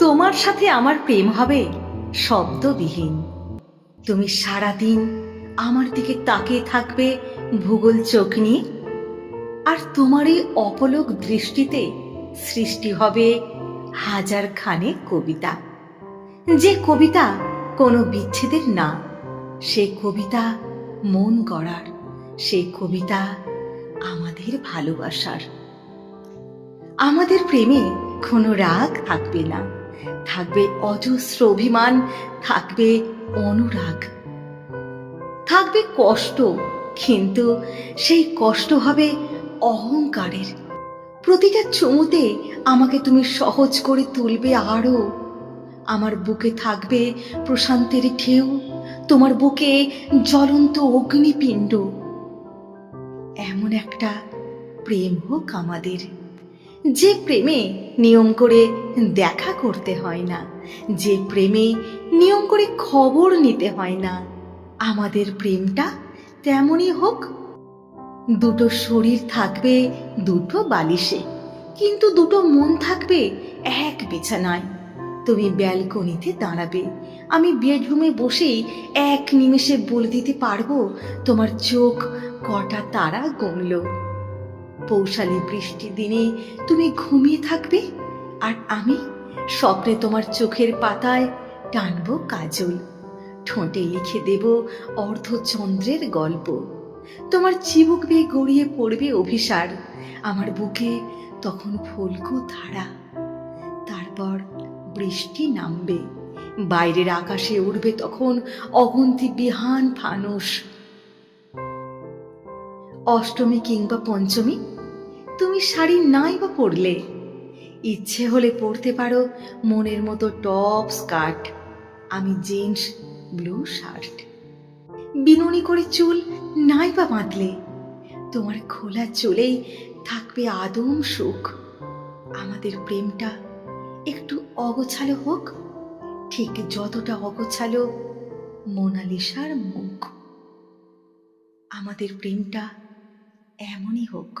তোমার সাথে আমার প্রেম হবে? শব্দবিহীন। তুমি সারাদিন আমার দিকে তাকিয়ে থাকবে ভূগোল চোখ নিয়ে? আর তোমার এই অপলক দৃষ্টিতে সৃষ্টি হবে হাজার খানে কবিতা। যে কবিতা কোনো বিচ্ছেদের না, সে কবিতা মন গড়ার, সে কবিতা আমাদের ভালোবাসার। আমাদের প্রেমে কোনো রাগ থাকবে না। থাকবে অজস্র অভিমান, থাকবে অনুরাগ। থাকবে কষ্ট, কিন্তু সেই কষ্ট হবে অহংকারের। প্রতিটা চুমুতে আমাকে তুমি সহজ করে তুলবে আরও। আমার বুকে থাকবে প্রশান্তের ঢেউ, তোমার বুকে জ্বলন্ত অগ্নিপিণ্ড। এমন একটা প্রেম হোক আমাদের। যে প্রেমে নিয়ম করে দেখা করতে হয় না, যে প্রেমে নিয়ম করে খবর নিতে হয় না, আমাদের প্রেমটা তেমনই হোক। দুটো শরীর থাকবে, দুটো বালিশে, কিন্তু দুটো মন থাকবে এক বিছানায়। তুমি ব্যালকনিতে দাঁড়াবে, আমি বেডরুমে বসেই এক নিমেষে বলে দিতে পারব, তোমার চোখ কটা তারা গুনল পৌশালী বৃষ্টির দিনে তুমি ঘুমিয়ে থাকবে আর আমি স্বপ্নে তোমার চোখের পাতায় টানব কাজল। ঠোঁটে লিখে দেব অর্ধচন্দ্রের গল্প। তোমার চিবুক বেয়ে গড়িয়ে পড়বে অভিসার। আমার বুকে তখন ফুলকো ধারা। তারপর বৃষ্টি নামবে। বাইরের আকাশে উড়বে তখন অগন্তি বিহান ফানুষ। অষ্টমী কিংবা পঞ্চমী, তুমি শাড়ি নাই বা পরলে, ইচ্ছে হলে পরতে পারো মনের মতো টপ স্কার্ট আমি জিন্স, ব্লু শার্ট। বিনুনি করে চুল নাই বা বাঁধলে, তোমার খোলা চুলেই থাকবে আদম সুখ। আমাদের প্রেমটা একটু অগোছালো হোক, ঠিক যতটা অগোছালো মোনালিসার মুখ। আমাদের প্রেমটা এমনই হোক।